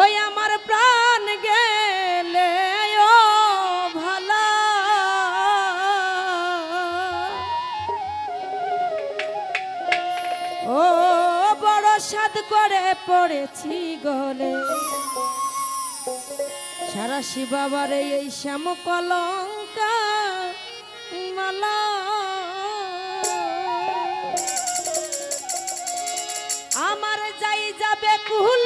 ওই আমার প্রাণ গেলে, ও ভালা। ও বড় সাদ করে পড়েছি গলে। সারা শিবাবার এই শ্যাম কলঙ্কা মালা। আমার যাই যাবে কুল